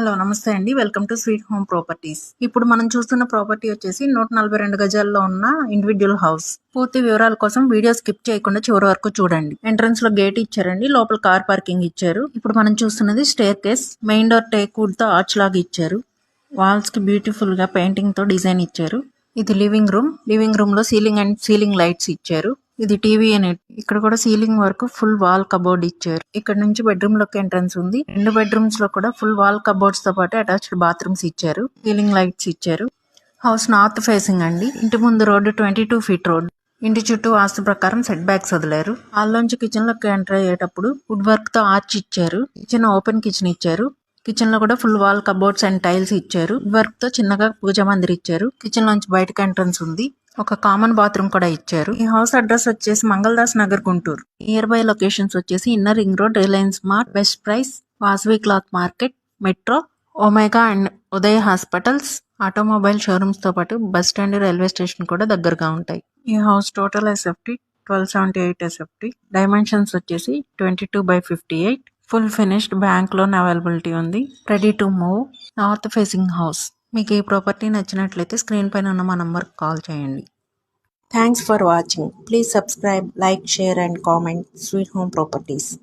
Hello నమస్తే అండి. Welcome to sweet home properties. ఇప్పుడు మనం చూస్తున్న ప్రాపర్టీ వచ్చేసి నూట నలభై రెండు గజాల్లో ఉన్న ఇండివిజువల్ హౌస్ పూర్తి వివరాల కోసం వీడియో స్కిప్ చేయకుండా చివరి వరకు చూడండి. ఎంట్రన్స్లో గేట్ ఇచ్చారండి. లోపల కార్ పార్కింగ్ ఇచ్చారు. ఇప్పుడు మనం చూస్తున్నది స్టేర్ కేస్ మెయిన్ డోర్ టేక్వుడ్తో ఆర్చ్ లాగా ఇచ్చారు. వాల్స్కి బ్యూటిఫుల్గా పెయింటింగ్తో డిజైన్ ఇచ్చారు. ఇది లివింగ్ రూమ్ లివింగ్ రూమ్లో సీలింగ్ అండ్ సీలింగ్ లైట్స్ ఇచ్చారు. ఇది టీవీ యూనిట్ ఇక్కడ కూడా సీలింగ్ వరకు ఫుల్ వాల్ కబోర్డ్ ఇచ్చారు. ఇక్కడ నుంచి బెడ్రూమ్లోకి ఎంట్రన్స్ ఉంది. రెండు బెడ్రూమ్స్లో కూడా ఫుల్ వాల్ కబోర్డ్స్తో పాటు అటాచ్డ్ బాత్రూమ్స్ ఇచ్చారు. సీలింగ్ లైట్స్ ఇచ్చారు. హౌస్ నార్త్ ఫేసింగ్ అండి. ఇంటి ముందు road twenty two feet road. ఇంటి చుట్టూ వాస్తు ప్రకారం సెట్ బ్యాక్స్ వదిలారు. హాల్లోంచి కిచెన్లోకి ఎంటర్ అయ్యేటప్పుడు వుడ్ వర్క్తో ఆర్చ్ ఇచ్చారు. కిచెన్ ఓపెన్ కిచెన్ ఇచ్చారు. కిచెన్లో కూడా full wall cupboards and tiles ఇచ్చారు. వర్క్తో చిన్నగా పూజ మందిర్ ఇచ్చారు. కిచెన్ లోంచి బయటకు ఎంట్రన్స్ ఉంది. ఒక కామన్ బాత్రూమ్ కూడా ఇచ్చారు. ఈ హౌస్ అడ్రస్ వచ్చేసి Mangaldas Nagar Guntur. Near by locations వచ్చేసి inner ring road Reliance mart best price Vasavi cloth market metro Omega and Uday hospitals automobile షోరూమ్స్తో పాటు బస్ స్టాండ్ రైల్వే స్టేషన్ కూడా దగ్గరగా ఉంటాయి. ఈ house total SFT twelve seventy eight SFT dimensions వచ్చేసి twenty two by fifty eight full finished bank loan availability ఉంది. Ready to move north facing house మీకు ఈ property నచ్చినట్లయితే స్క్రీన్ పైన ఉన్న మా నంబర్కి కాల్ చేయండి. Thanks for watching please subscribe like share and comment sweet home properties